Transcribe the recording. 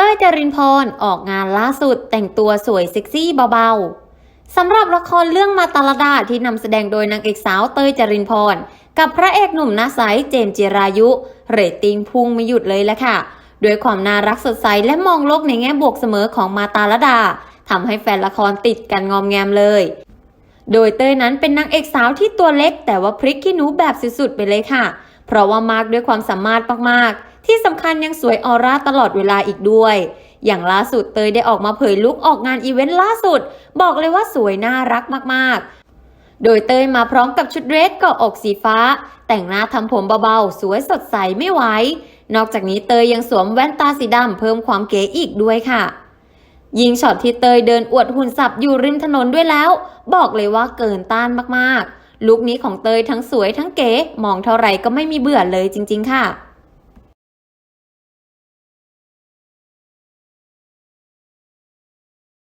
ต้ยจรินพรออกงานล่าสุดแต่งตัวสวยเซ็กซี่เบาๆสำหรับละครเรื่องมาตาลดาที่นำแสดงโดยนางเอกสาวเต้ยจรินพร กับพระเอกหนุ่มหน้าใสเจมส์จิรายุ เรตติ้งพุ่งไม่หยุดเลยละค่ะด้วยความน่ารักสดใสและมองโลกในแง่บวกเสมอของมาตาลดาทำให้แฟนละครติดกันงอมแงมเลย โดยเต้ยนั้นเป็นนางเอกสาวที่ตัวเล็ก แต่ว่าพริกขี้หนูแบบสุดๆไปเลยค่ะ เพราะว่ามากด้วยความสามารถมากๆ ที่สำคัญยังสวยออร่าตลอดเวลาอีกด้วย อย่างล่าสุดเตยได้ออกมาเผยลุคออกงานอีเวนต์ล่าสุด บอกเลยว่าสวยน่ารักมากๆ โดยเตยมาพร้อมกับชุดเรสเกาะอกสีฟ้า แต่งหน้าทำผมเบาๆ สวยสดใสไม่ไหวนอกจากนี้เตยยังสวมแว่นตาสีดำเพิ่มความเก๋อีกด้วยค่ะ ยิงช็อตที่เตยเดินอวดหุ่นสับอยู่ริมถนนด้วยแล้ว บอกเลยว่าเกินต้านมากๆ ลุคนี้ของเตยทั้งสวยทั้งเก๋ มองเท่าไหร่ก็ไม่มีเบื่อเลยจริง ๆ ค่ะ